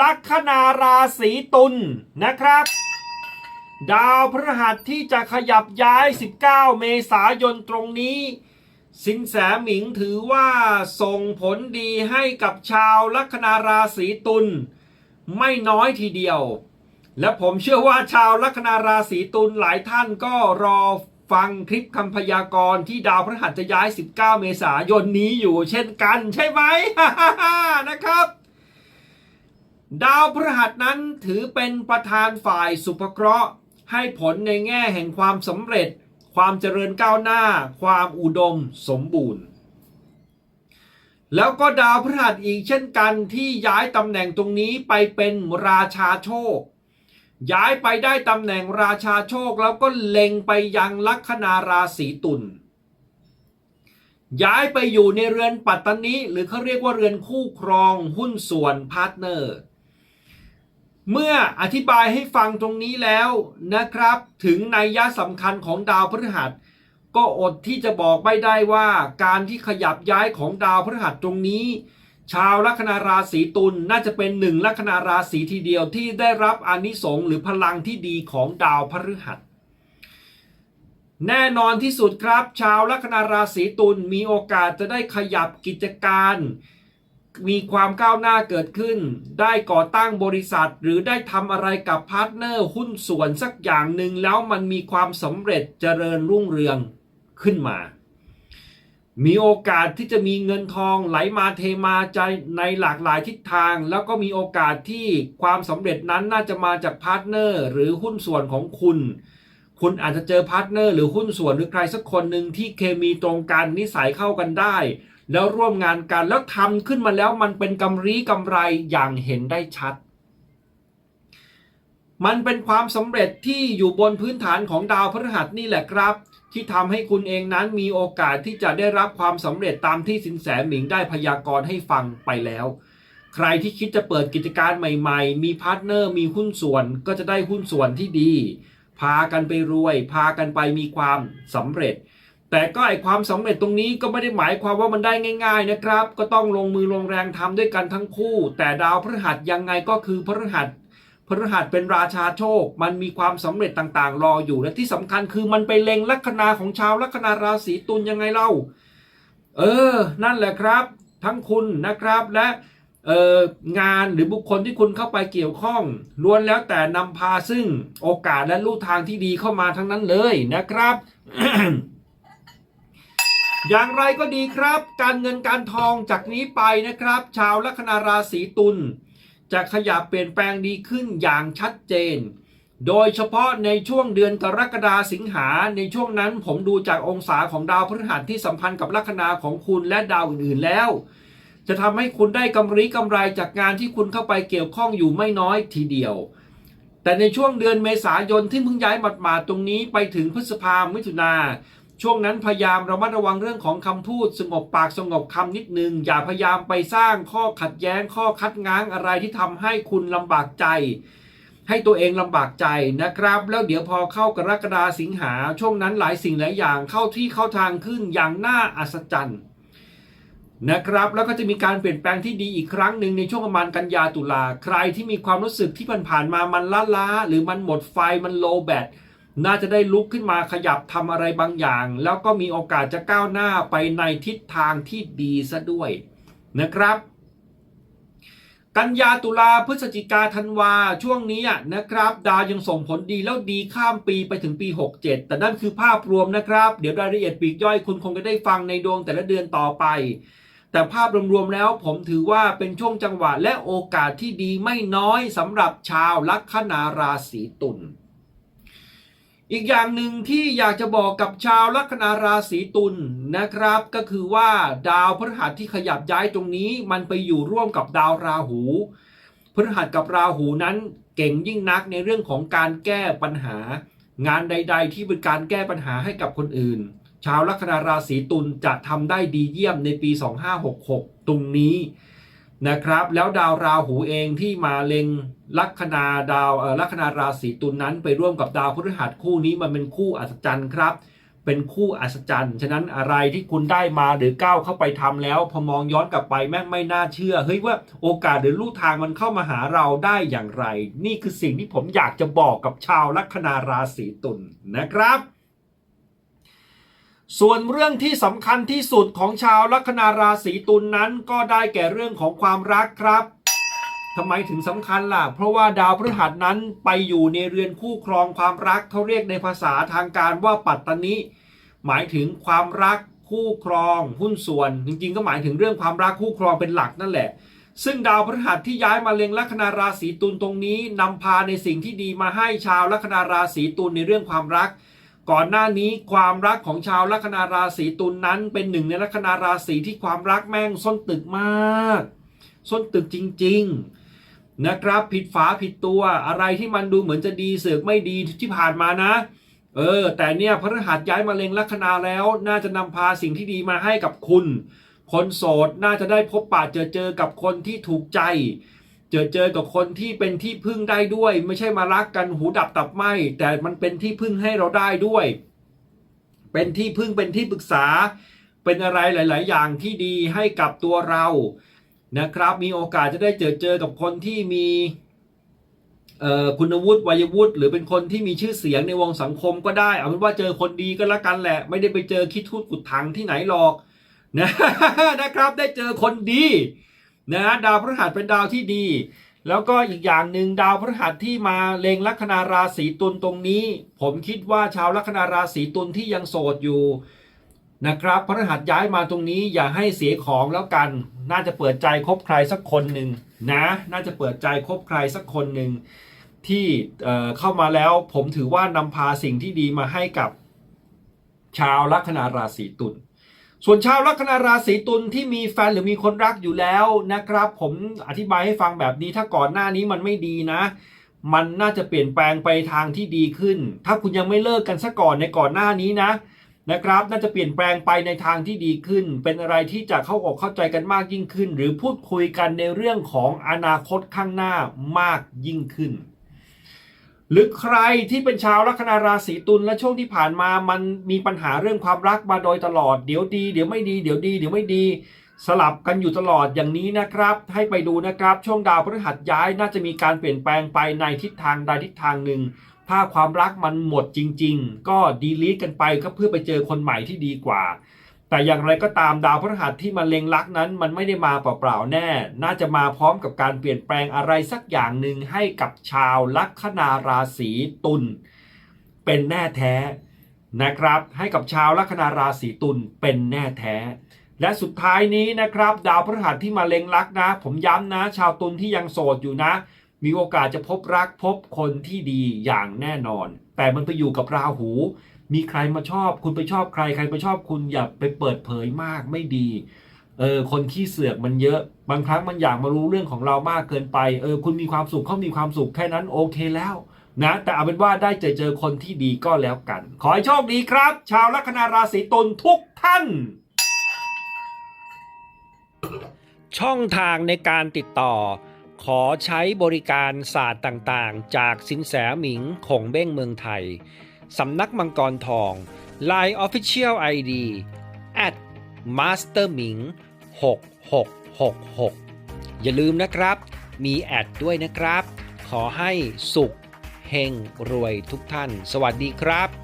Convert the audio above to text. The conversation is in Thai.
ลัคนาราศีตุลนะครับ ดาวพฤหัสที่จะขยับย้าย 19 เมษายนตรงนี้ สินแสหมิงถือว่าส่งผลดีให้กับชาวลัคนาราศีตุลไม่น้อยทีเดียว และผมเชื่อว่าชาวลัคนาราศีตุลหลายท่านก็รอฟังคลิปคำพยากรณ์ที่ดาวพฤหัสจะย้าย 19 เมษายนนี้อยู่เช่นกันใช่ไหมนะครับ ดาวพฤหัสนั้นถือเป็นประธานฝ่ายสุภเคราะห์ ให้ผลในแง่แห่งความสำเร็จ ความเจริญก้าวหน้า ความอุดมสมบูรณ์ แล้วก็ดาวพฤหัสอีกเช่นกันที่ย้ายตำแหน่งตรงนี้ไปเป็นราชาโชค ย้ายไปได้ตำแหน่งราชาโชคแล้วก็เล็งไปยังลัคนาราศีตุลย้ายไปอยู่ในเรือนปัตตานิหรือเขาเรียกว่าเรือนคู่ครองหุ้นส่วนพาร์ทเนอร์ เมื่ออธิบายให้ฟังตรงนี้แล้วนะครับ ถึงนัยยะสำคัญของดาวพฤหัส ก็อดที่จะบอกไม่ได้ว่า การที่ขยับย้ายของดาวพฤหัสตรงนี้ ชาวลัคนาราศีตุลน่าจะเป็นหนึ่งลัคนาราศีทีเดียวที่ได้รับอนิสงส์หรือพลังที่ดีของดาวพฤหัส แน่นอนที่สุดครับ ชาวลัคนาราศีตุลมีโอกาสจะได้ขยับกิจการ มีความก้าวหน้าเกิดขึ้น ได้ก่อตั้งบริษัท หรือได้ทำอะไรกับพาร์ทเนอร์หุ้นส่วนสักอย่างหนึ่งแล้วมันมีความสำเร็จเจริญรุ่งเรืองขึ้นมา มีโอกาสที่จะมีเงินทองไหลมาเทมาใจในหลากหลายทิศทาง แล้วก็มีโอกาสที่ความสำเร็จนั้นน่าจะมาจากพาร์ทเนอร์หรือหุ้นส่วนของคุณ คุณอาจจะเจอพาร์ทเนอร์หรือหุ้นส่วนหรือใครสักคนหนึ่งที่เคมีตรงกันนิสัยเข้ากันได้ แล้วร่วมงานกันแล้วทำขึ้นมาแล้วมันเป็นกำรีกำไรอย่างเห็นได้ชัด มันเป็นความสำเร็จที่อยู่บนพื้นฐานของดาวพฤหัสนี่แหละครับ ที่ทำให้คุณเองนั้นมีโอกาสที่จะได้รับความสำเร็จตามที่สินแสหมิงได้พยากรณ์ให้ฟังไปแล้วใครที่คิดจะเปิดกิจการใหม่ ๆ มีพาร์ทเนอร์ มีหุ้นส่วน ก็จะได้หุ้นส่วนที่ดี พากันไปรวย พากันไปมีความสำเร็จ แต่ก็ไอความสำเร็จตรงนี้ก็ไม่ได้หมายความว่ามันได้ง่าย ๆนะครับ ก็ต้องลงมือลงแรงทำด้วยกันทั้งคู่ แต่ดาวพฤหัสยังไงก็คือพฤหัสพฤหัสเป็นราชาโชค มันมีความสำเร็จต่างๆ รออยู่และที่สำคัญคือมันไปเล็งลัคนาของชาวลัคนาราศีตุลยังไงเล่า เออ นั่นแหละครับ ทั้งคุณนะครับและ งานหรือบุคคลที่คุณเข้าไปเกี่ยวข้องล้วนแล้วแต่นำพาซึ่งโอกาสและลู่ทางที่ดีเข้ามาทั้งนั้นเลยนะครับ อย่างไรก็ดีครับ การเงินการทองจากนี้ไปนะครับ ชาวลัคนาราศีตุลจะขยับเปลี่ยนแปลงดีขึ้นอย่างชัดเจน โดยเฉพาะในช่วงเดือนกรกฎาสิงหาในช่วงนั้นผมดูจากองศาของดาวพฤหัสที่สัมพันธ์กับลัคนาของคุณและดาวอื่นๆแล้ว จะทำให้คุณได้กำไรกำไรจากงานที่คุณเข้าไปเกี่ยวข้องอยู่ไม่น้อยทีเดียว แต่ในช่วงเดือนเมษายนที่เพิ่งย้ายหมาดๆตรงนี้ไปถึงพฤษภามิถุนาช่วงนั้นพยายามระมัดระวังเรื่องของคำพูด สงบปากสงบคำนิดนึง อย่าพยายามไปสร้างข้อขัดแย้งข้อคัดง้างอะไรที่ทำให้คุณลำบากใจ ให้ตัวเองลำบากใจนะครับ แล้วเดี๋ยวพอเข้ากรกฎาสิงหาช่วงนั้นหลายสิ่งหลายอย่างเข้าที่เข้าทางขึ้นอย่างน่าอัศจรรย์ นะครับ แล้วก็จะมีการเปลี่ยนแปลงที่ดีอีกครั้งหนึ่งในช่วงประมาณกันยาตุลา ใครที่มีความรู้สึกที่ผ่านๆมามันล้าๆหรือมันหมดไฟมันโลแบตน่าจะได้ลุกขึ้นมาขยับทำอะไรบางอย่าง แล้วก็มีโอกาสจะก้าวหน้าไปในทิศทางที่ดีซะด้วยนะครับ กันยาตุลาพฤศจิกาธันวาช่วงนี้นะครับ ดาวยังส่งผลดีแล้วดีข้ามปีไปถึงปี 67 แต่นั่นคือภาพรวมนะครับ เดี๋ยวรายละเอียดปีกย่อยคุณคงจะได้ฟังในดวงแต่ละเดือนต่อไป แต่ภาพรวมๆแล้วผมถือว่าเป็นช่วงจังหวะและโอกาสที่ดีไม่น้อยสำหรับชาวลัคนาราศีตุลอีกอย่างหนึ่งที่อยากจะบอกกับชาวลัคนาราศีตุลนะครับ ก็คือว่าดาวพฤหัสที่ขยับย้ายตรงนี้ มันไปอยู่ร่วมกับดาวราหูพฤหัสกับราหูนั้นเก่งยิ่งนักในเรื่องของการแก้ปัญหา งานใด ๆ ที่เป็นการแก้ปัญหาให้กับคนอื่น ชาวลัคนาราศีตุลจะทำได้ดีเยี่ยมในปี 2566 ตรงนี้นะครับ แล้วดาวราหูเองที่มาเล็งลัคนาดาวลัคนาราศีตุลนั้นไปร่วมกับดาวพฤหัสคู่นี้มันเป็นคู่อัศจรรย์ครับ เป็นคู่อัศจรรย์ฉะนั้นอะไรที่คุณได้มาหรือก้าวเข้าไปทำแล้ว พอมองย้อนกลับไปแม่งไม่น่าเชื่อเฮ้ยว่าโอกาสหรือลู่ทางมันเข้ามาหาเราได้อย่างไร นี่คือสิ่งที่ผมอยากจะบอกกับชาวลัคนาราศีตุลนะครับ ส่วนเรื่องที่สำคัญที่สุดของชาวลัคนาราศีตุลนนั้นก็ได้แก่เรื่องของความรักครับทำไมถึงสำคัญล่ะ เพราะว่าดาวพฤหัสนั้นไปอยู่ในเรือนคู่ครองความรักเขาเรียกในภาษาทางการว่าปัตตนิหมายถึงความรักคู่ครองหุ้นส่วน จริงๆ ก็หมายถึงเรื่องความรักคู่ครองเป็นหลักนั่นแหละ ซึ่งดาวพฤหัสที่ย้ายมาเล็งลัคนาราศีตุลตรงนี้นำพาในสิ่งที่ดีมาให้ชาวลัคนาราศีตุลในเรื่องความรัก ก่อนหน้านี้ความรักของชาวลัคนาราศีตุลนนั้น เป็นหนึ่งในลัคนาราศีที่ความรักแม่งส้นตึกมาก ส้นตึกจริง ๆ นะครับ ผิดฝาผิดตัวอะไรที่มันดูเหมือนจะดีเสือกไม่ดีที่ผ่านมานะ เออ แต่เนี่ยพระรหัสย้ายมาเล็งลัคนาแล้ว น่าจะนำพาสิ่งที่ดีมาให้กับคุณ คนโสดน่าจะได้พบปะเจอเจอกับคนที่ถูกใจ เจอเจอกับคนที่เป็นที่พึ่งได้ด้วย ไม่ใช่มารักกันหูดับตับไหมแต่มันเป็นที่พึ่งให้เราได้ด้วย เป็นที่พึ่งเป็นที่ปรึกษา เป็นอะไรหลาย ๆ อย่างที่ดีให้กับตัวเรานะครับ มีโอกาสจะได้เจอเจอกับคนที่มีคุณวุฒิวัยวุฒิหรือเป็นคนที่มีชื่อเสียงในวงสังคมก็ได้ เอาเป็นว่าเจอคนดีก็แล้วกันแหละ ไม่ได้ไปเจอคิดทูดกุดถังที่ไหนหรอกนะนะครับได้เจอคนดี นะดาวพฤหัสเป็นดาวที่ดี แล้วก็อีกอย่างหนึ่งดาวพฤหัสที่มาเลงลัคนาราศีตุลตรงนี้ ผมคิดว่าชาวลัคนาราศีตุลที่ยังโสดอยู่นะครับพฤหัสย้ายมาตรงนี้อย่าให้เสียของแล้วกัน น่าจะเปิดใจคบใครสักคนหนึ่งนะ น่าจะเปิดใจคบใครสักคนหนึ่งที่เเข้ามาแล้วผมถือว่านำพาสิ่งที่ดีมาให้กับชาวลัคนาราศีตุล ส่วนชาวลัคนาราศีตุลที่มีแฟนหรือมีคนรักอยู่แล้วนะครับ ผมอธิบายให้ฟังแบบนี้ถ้าก่อนหน้านี้มันไม่ดีนะ มันน่าจะเปลี่ยนแปลงไปทางที่ดีขึ้น ถ้าคุณยังไม่เลิกกันซะก่อนในก่อนหน้านี้นะนะครับ น่าจะเปลี่ยนแปลงไปในทางที่ดีขึ้น เป็นอะไรที่จะเข้าอกเข้าใจกันมากยิ่งขึ้น หรือพูดคุยกันในเรื่องของอนาคตข้างหน้ามากยิ่งขึ้น หรือใครที่เป็นชาวลัคนาราศีตุลและช่วงที่ผ่านมามันมีปัญหาเรื่องความรักมาโดยตลอดเดี๋ยวดีเดี๋ยวไม่ดีเดี๋ยวดีเดี๋ยวไม่ดี สลับกันอยู่ตลอดอย่างนี้นะครับ ให้ไปดูนะครับ ช่วงดาวพฤหัสย้ายน่าจะมีการเปลี่ยนแปลงไปในทิศทางใดทิศทางหนึ่ง ถ้าความรักมันหมดจริง ๆ ก็ดีลีทกันไปก็เพื่อไปเจอคนใหม่ที่ดีกว่า แต่อย่างไรก็ตามดาวพฤหัสที่มาเล็งลักนั้น มันไม่ได้มาเปล่าๆแน่ น่าจะมาพร้อมกับการเปลี่ยนแปลงอะไรสักอย่างหนึ่งให้กับชาวลัคนาราศีตุลเป็นแน่แท้นะครับ ให้กับชาวลัคนาราศีตุลเป็นแน่แท้ และสุดท้ายนี้นะครับ ดาวพฤหัสที่มาเล็งลักนะ ผมย้ำนะ ชาวตุลที่ยังโสดอยู่นะ มีโอกาสจะพบรักพบคนที่ดีอย่างแน่นอน แต่มันไปอยู่กับราหูมีใครมาชอบ คุณไปชอบใคร ใครไปชอบคุณอย่าไปเปิดเผยมากไม่ดีเออคนขี้เสือกมันเยอะ บางครั้งมันอยากมารู้เรื่องของเรามากเกินไปเออคุณมีความสุขเขามีความสุขแค่นั้นโอเคแล้วนะแต่เอาเป็นว่าได้เจอเจอคนที่ดีก็แล้วกัน ขอให้โชคดีครับ ชาวลัคนาราศีตุลทุกท่าน ช่องทางในการติดต่อ ขอใช้บริการศาสตร์ต่างๆ จากสินแสหมิงคงเบ้งเมืองไทย สำนักมังกรทอง Line Official ID at master หมิง6666 อย่าลืมนะครับ มีแอดด้วยนะครับ ขอให้สุขเฮงรวยทุกท่าน สวัสดีครับ